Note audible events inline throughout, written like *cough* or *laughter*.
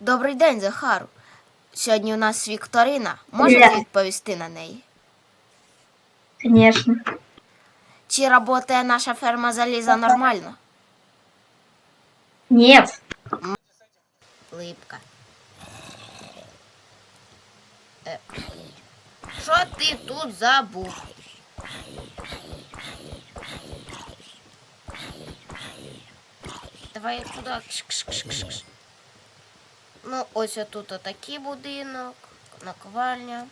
Добрий день, Захару. Сьогодні у нас Вікторина. Можете Привіт. відповісти на неї? Конечно. Чи працює наша ферма заліза нормально? Нет. Липка. Е, Що ти тут забув? Давай туди. Кш-кш-кш-кш. Ну, ось тут отакий будинок, наковальня.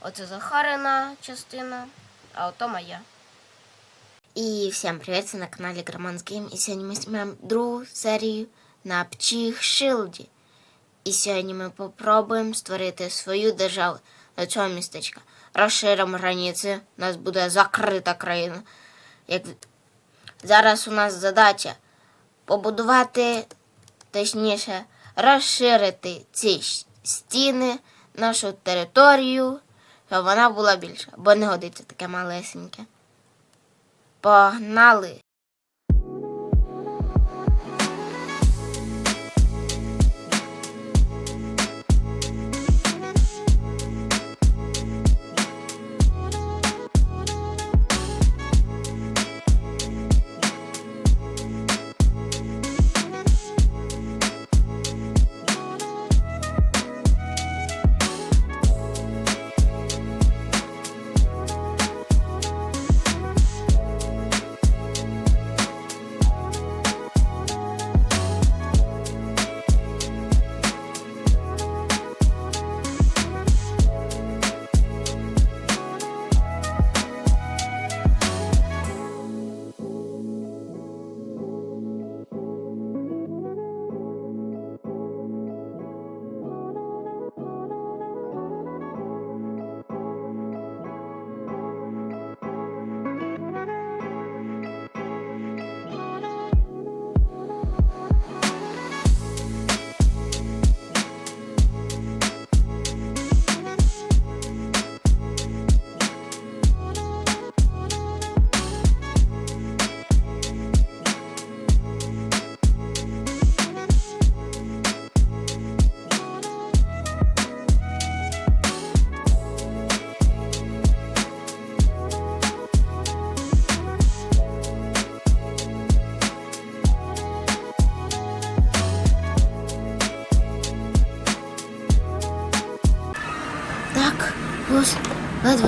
Оце Захарина частина, а ото моя. І всім привіт, це на каналі Громанс Гейм. І сьогодні ми знімаємо другу серію на Пчих Шилді. І сьогодні ми попробуємо створити свою державу до цього містечка. Розширимо границі, у нас буде закрита країна. Як... Зараз у нас задача побудувати, точніше, розширити ці стіни, нашу територію, щоб вона була більша, бо не годиться таке малесеньке. Погнали!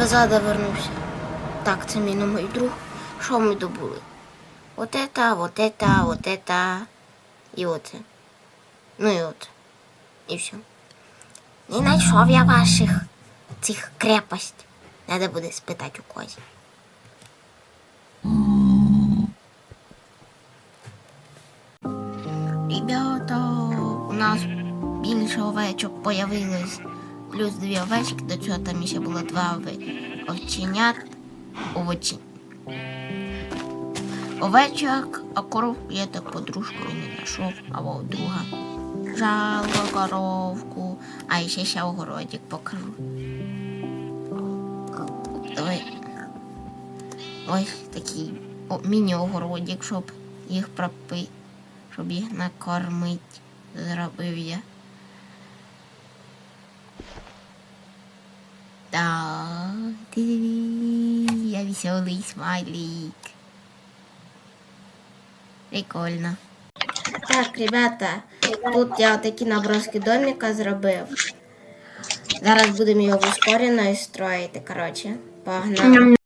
Зада вернувся. Так, це мій новий друг. Що ми добули? От ета, от ета, от ета. І оце. Ну і от. І все. Не знайшов я ваших цих крепость. Надо буде спитати у когось. Ребята, у нас більше овечок появилось. Плюс дві овечки, до цього там ще було два овченят. Овочі. Овечок, а коров я так подружку і не знайшов, або друга. Жалко коровку, а ще ще огородик покажу. Давай. Ось такий міні-огородик, щоб їх пропити, щоб їх накормити. Зробив я. Так, ти-ди-ди, я веселий смайлик. Прикольно. Так, ребята, тут я такі наброски домика зробив. Зараз будемо його ускорено і строїти, коротше. Погнали.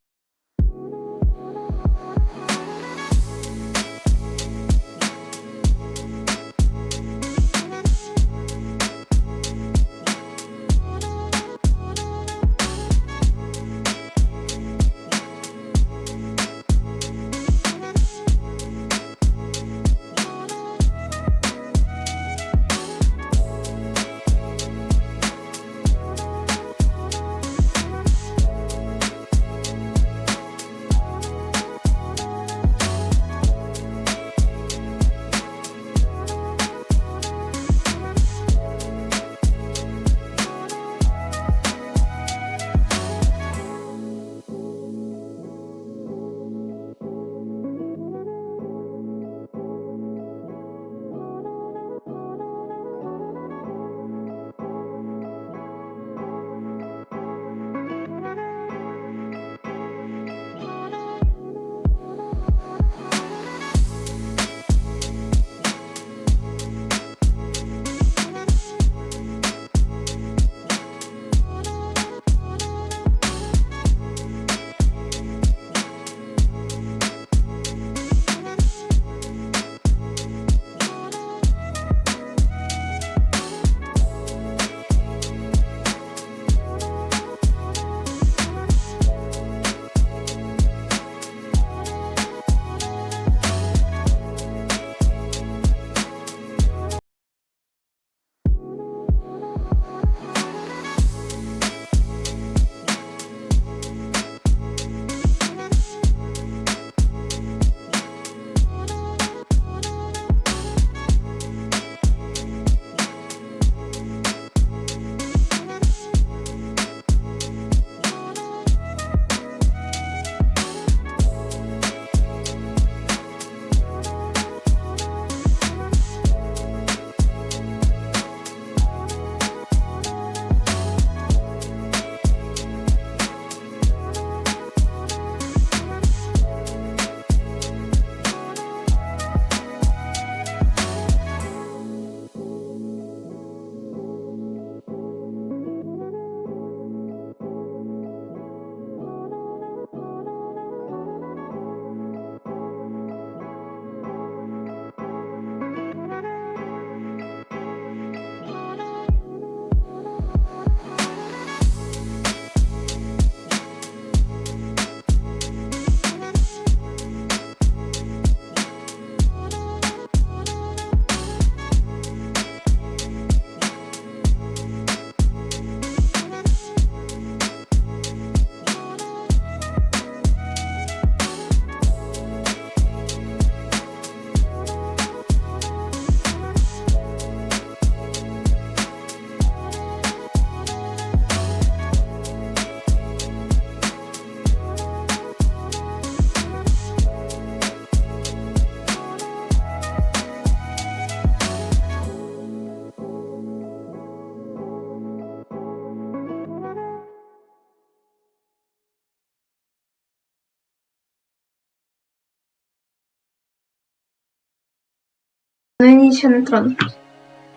Ну він нічого не тронув.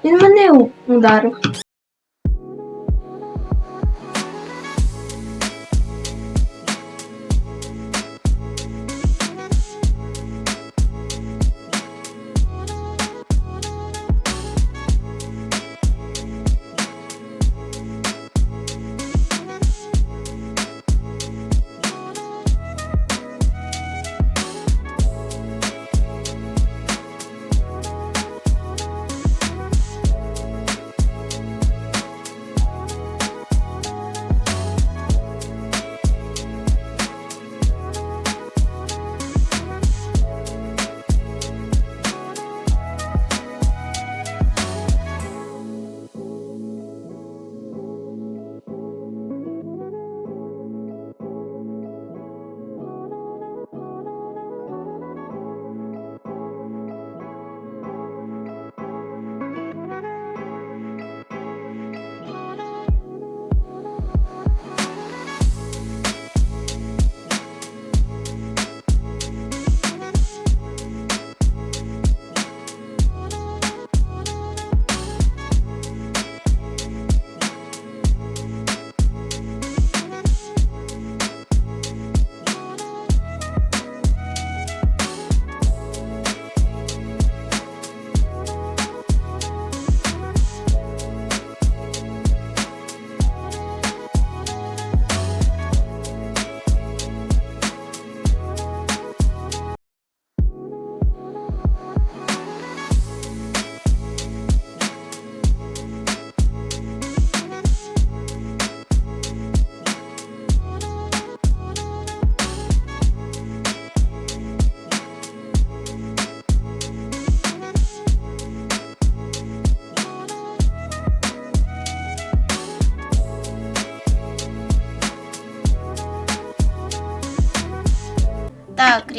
Він мене ударив.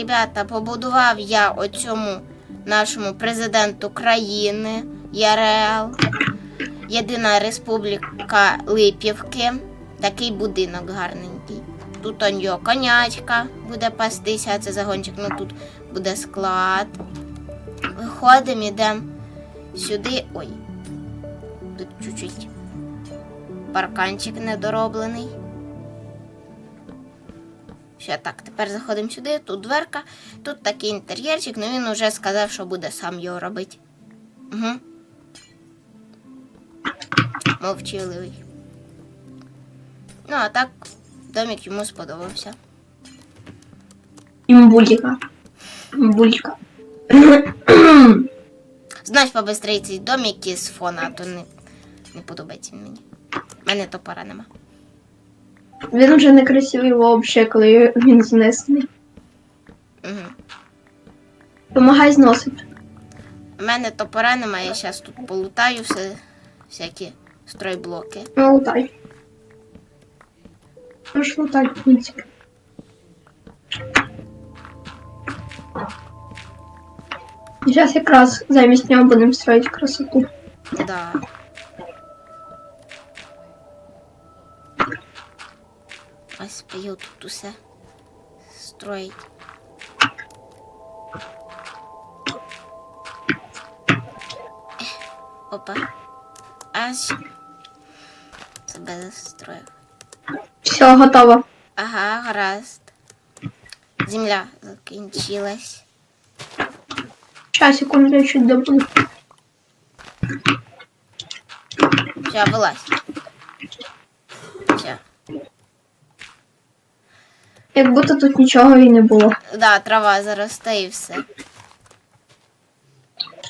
Ребята, побудував я оцьому нашому президенту країни ЯРЛ. Єдина республіка Липівки. Такий будинок гарненький. Тут у нього конячка буде пастися, це загончик, ну тут буде склад. Виходимо, йдемо сюди. Ой. Тут чуть-чуть парканчик недороблений. Ще так, тепер заходимо сюди, тут дверка, тут такий інтер'єрчик, ну він уже сказав, що буде сам його робити. Угу. Мовчиливий. Ну, а так, домик йому сподобався. Імбулька. Імбулька. Знаєш, побистрій цей домик із фона, а то не, не подобається мені. У мене топора нема. Він вже не красивий взагалі, коли він знесений. Угу. Помагай зносити. У мене топора немає, я зараз тут полутаю все, всякі стройблоки. Ну, лутай. Можеш лутай, в принципі. Зараз якраз замість нього будемо строїти красоту. Да. Ось пою тут усе строїть. Опа. Аж себе застроїв. Все, готово. Ага, гаразд. Земля закінчилась. Сейчас, секунду, я чуть добуду. Все, вилазь. Все. Як будто тут нічого і не було. Да, трава заросте і все.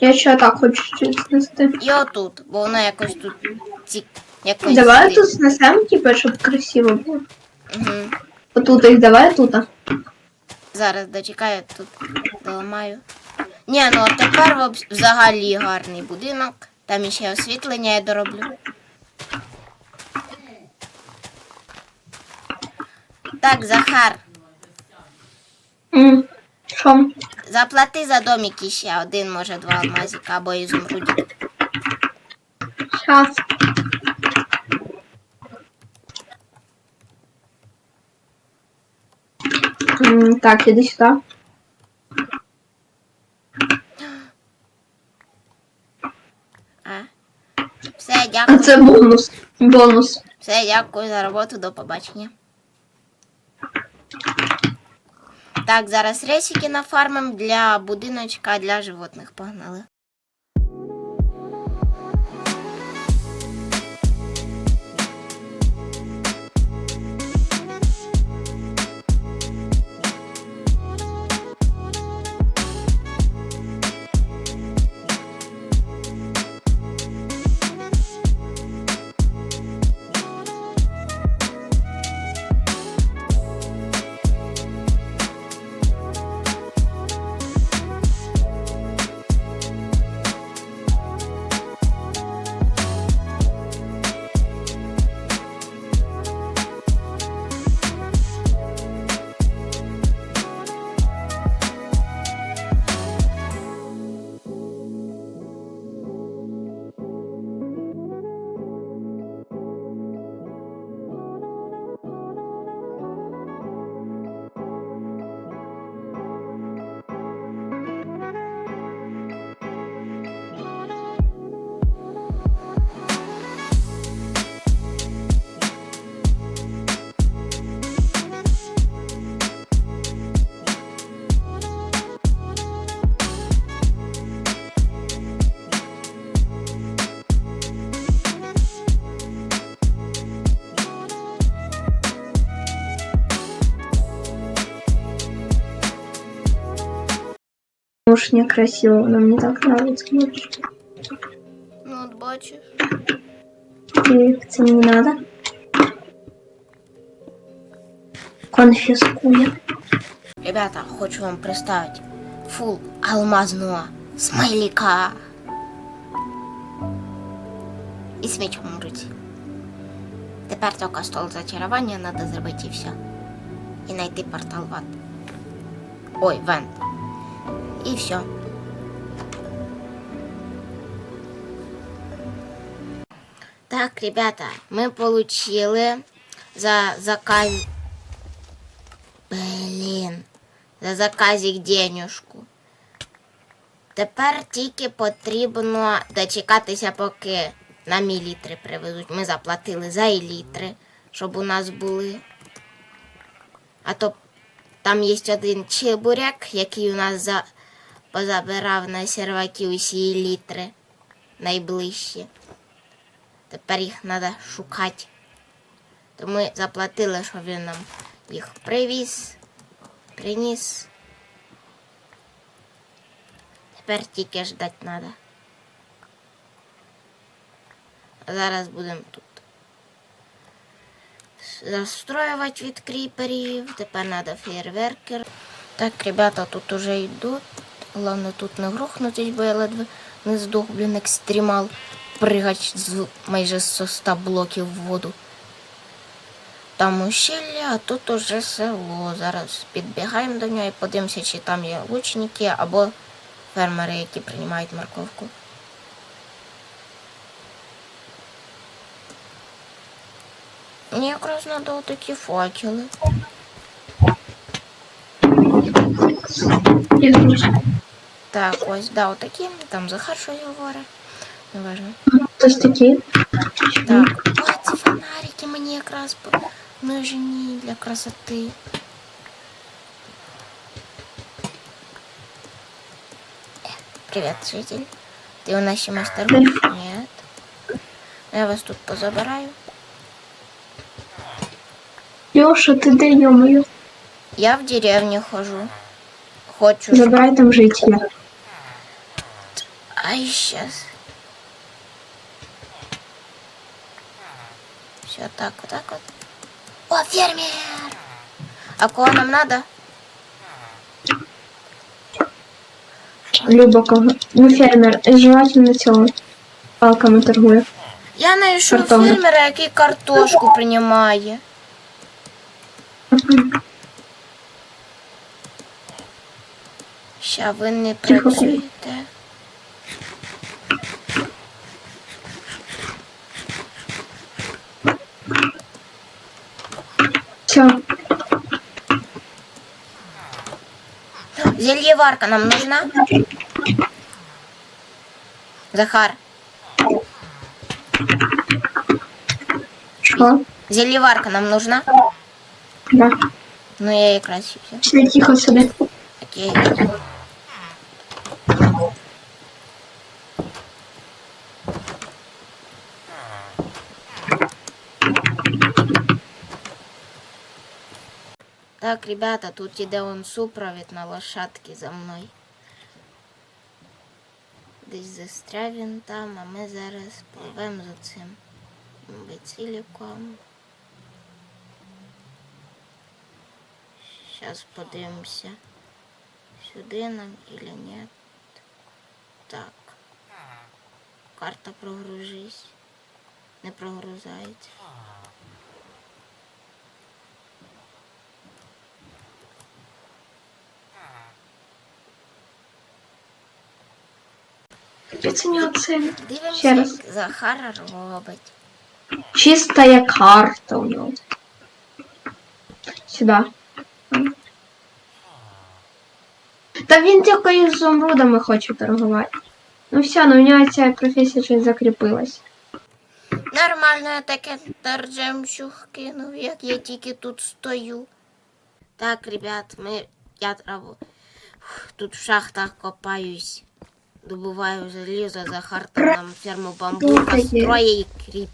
Я ще так хочу щось знести. І отут, бо воно якось тут ці... якось. Давай тут знесемо, типу, щоб красиво було. Угу. Отут їх давай тут. Зараз дочекаю, тут доламаю. Ні, ну от тепер взагалі гарний будинок. Там іще освітлення я дороблю. Так, Захар, М, Що? заплати за домик іще один, може, два алмазика або ізумрудик. Щас. М, Так, іди сюди. Все, А дякую. це бонус. Бонус. Все, дякую за роботу, до побачення. Так, зараз ресики нафармим для будиночка для животних. Погнали. Уж некрасиво, но мне так нравится. больше. Ну, от бачиш. И це не надо. Конфискує. Ребята, хочу вам представить фул алмазного смайлика. І з мечом в руці. Тепер тільки стол зачарування треба зробити і все. І знайти портал в ад. Ой, вент. І все. Так, ребята, мы получили за заказ... Блін, за заказик денюжку. Тепер тільки потрібно дочекатися, поки нам і літри привезуть. Ми заплатили за і літри, щоб у нас були. А то там є один чебурек, який у нас за... позабирав на серваки усі літри найближчі. Тепер їх треба шукати. То ми заплатили, щоб він нам їх привіз, приніс. Тепер тільки ждати треба. Зараз будемо тут застроювати від кріперів. Тепер треба фейерверкер. Так, ребята, тут уже йдуть. Головне тут не грохнутись, бо я ледве не здох, блін, екстремал. Пригать з майже з 100 блоків в воду. Там ущелля, а тут уже село. Зараз підбігаємо до нього і подивимося, чи там є лучники або фермери, які приймають морковку. Мені якраз треба такі факели. І зручно. Так, ось, да, отакі. Там Захар щось говорить. Неважно. Хтось такий. Так, о, ці фонарики мені якраз по- нужні для красоти. Э, Привет, житель. Ты у нас ще мастербуш? Нет. Я вас тут позабираю. Льоша, ти де йомою? Я в деревню хожу. Хочу. щоб- Забирай там життя. Ай, Сейчас. Все так, вот так вот. О, фермер! А кого нам надо? Люба кого. Ну, фермер, желательно цього. Палками торгує. Я знайшов фермера, який картошку приймає. Ща ви не працюєте. Зельеварка нам нужна? Захар. Що? Зельеварка нам нужна? Да. Ну я якраз і все. Все тихо собі. Окей. Ребята, тут іде он супровід на лошадки за мною. Десь застряв він там, а ми зараз пливемо за цим імбециліком. Сейчас подивимося. Сюди нам или нет. Так. Карта прогружись. Не прогрузається. Що це нього це? Ще Дивимося, раз. як Захар робить. Чистая карта у нього. Сюди. Та він тільки із зумрудами хоче торгувати. Ну все, ну у нього ця професія щось закріпилась. Нормально я таке торжемчуг кинув, як я тільки тут стою. Так, ребят, ми. Я трав- тут в шахтах копаюсь. Добуваю желізо, Захар там нам ферму бамбука строїть і кріп.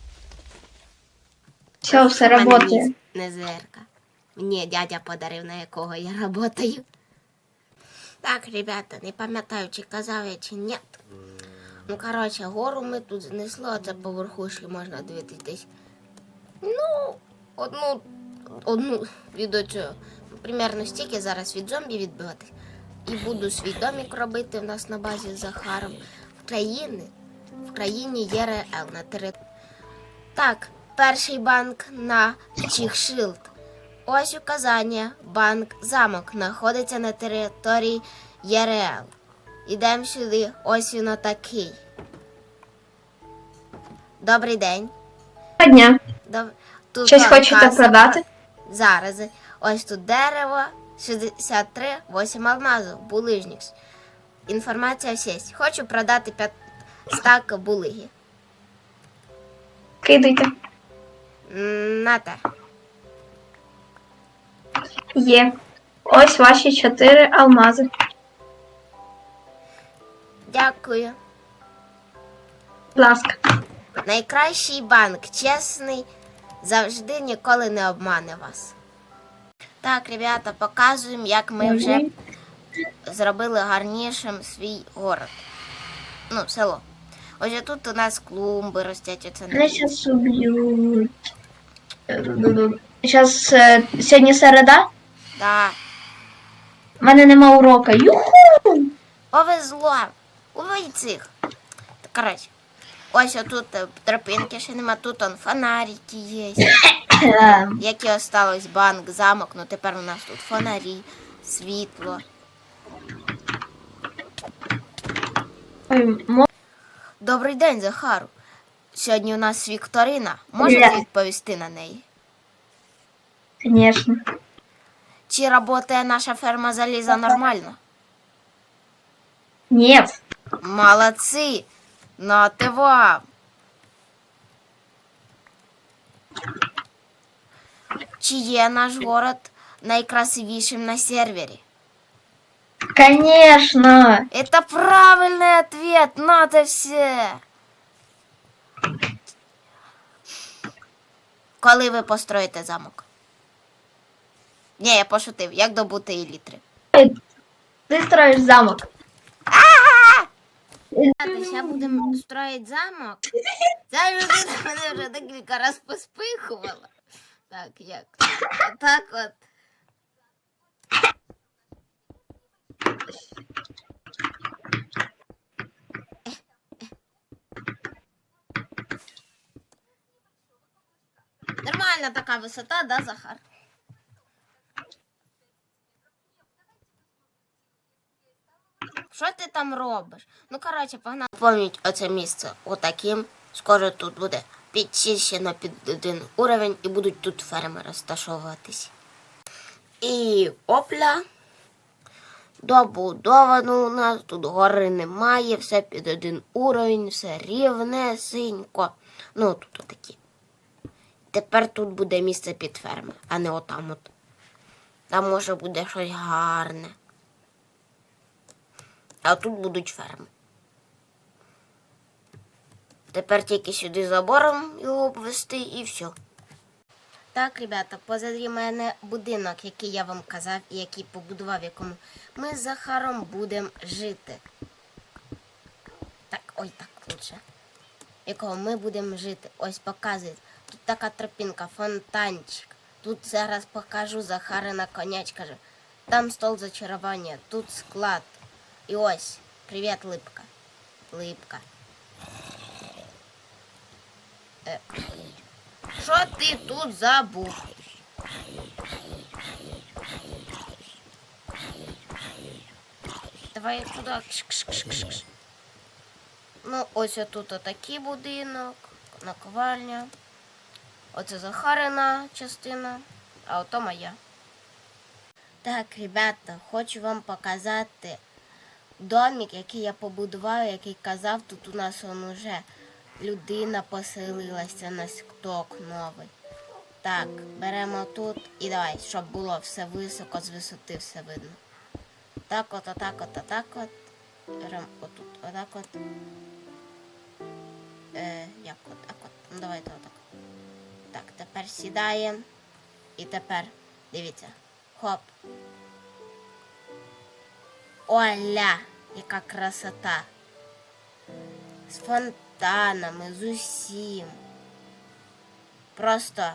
Все, все місць Не зерка. Мені дядя подарив, на якого я работаю. Так, ребята, не пам'ятаю, чи казав я, чи ні. Ну, коротше, гору ми тут знесли, а це по верхушці можна дивитись. Ну, одну, одну від оцього. Примерно стільки зараз від зомбі відбиватись. І буду свій домик робити в нас на базі з Захаром. В країни, в країні є РЛ на території. Так, перший банк на Чихшилд. Ось указання. Банк замок знаходиться на території ЄРЛ. Ідемо сюди, ось він отакий. Добрий день. Доброго дня. Доб... Тут Щось хочете каса. продати? Зараз. Ось тут дерево, 63, 8 алмазів, булижникс. Інформація сесть. Хочу продати 5 стак булиги. Кидайте. М, Нате. Є. Ось ваші чотири алмази. Дякую. Будь ласка. Найкращий банк, чесний, завжди ніколи не обмане вас. Так, ребята, показуємо, як ми вже зробили гарнішим свій город. Ну, село. Ось тут у нас клумби ростять. Оце Мене зараз уб'ють. Зараз сьогодні середа. Да. У мене нема урока. Юху! Повезло. Увай цих. Коротше, ось отут е, тропинки ще нема, тут он фонарики є. *laughs* Ем, Які осталось банк, замок, ну тепер у нас тут фонарі, світло. Добрий день, Захару. Сьогодні у нас Вікторина. Можете відповісти на неї? Конечно. Чи працює наша ферма заліза нормально? Нет. Молодці! Нате вам! Чи є наш город найкрасивішим на сервері? Конечно. Это правильный ответ, надо все. Коли ви построїте замок? Ні, я пошутив, як добути елітри. Ти строїш замок. Зараз будемо строїти замок. Людина мене вже декілька разів поспихувала. Так, як? Так от. Нормальна така висота, да, Захар? Що ти там робиш? Ну, коротше, погнали. Помніть оце місце отаким. Скоро тут буде підчищено під один уровень і будуть тут ферми розташовуватись. І опля. добудовано у нас, тут гори немає, все під один уровень, все рівнесенько. Ну, тут отакі. Тепер тут буде місце під ферми, а не отам от. Там може буде щось гарне. А тут будуть ферми. Тепер тільки сюди забором його обвести і все. Так, ребята, позаді мене будинок, який я вам казав і який побудував, якому ми з Захаром будемо жити. Так, ой, так лучше. Якого ми будемо жити. Ось показують. Тут така тропінка, фонтанчик. Тут зараз покажу Захарина конячка. Там стол зачарування, тут склад. І ось, привіт, липка. Липка. Е, Що ти тут забув? Давай туди. Ну, ось тут отакий будинок, наковальня. Оце Захарина частина, а ото моя. Так, ребята, хочу вам показати домик, який я побудував, який казав, тут у нас он уже людина поселилася на сток новий. Так, беремо тут і давай, щоб було все високо, з висоти все видно. Так от, отак от, отак от. Беремо отут, отак от. Е, як от, так от. Ну давайте отак. Так, тепер сідаємо. І тепер, дивіться. Хоп. Оля, яка красота. З фонтанами, з усім. Просто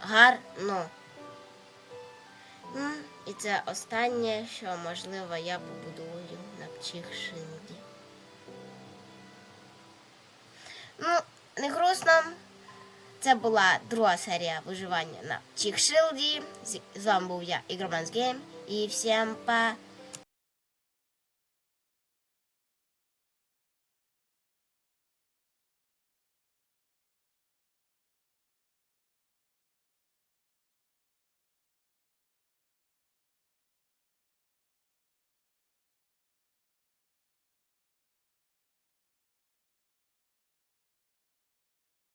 гарно. І це останнє, що можливо я побудую на Пчихшинді. Ну, не грустно. Це була друга серія виживання на Чихшилді. З з вами був я, Ігроманс Гейм. І всім па.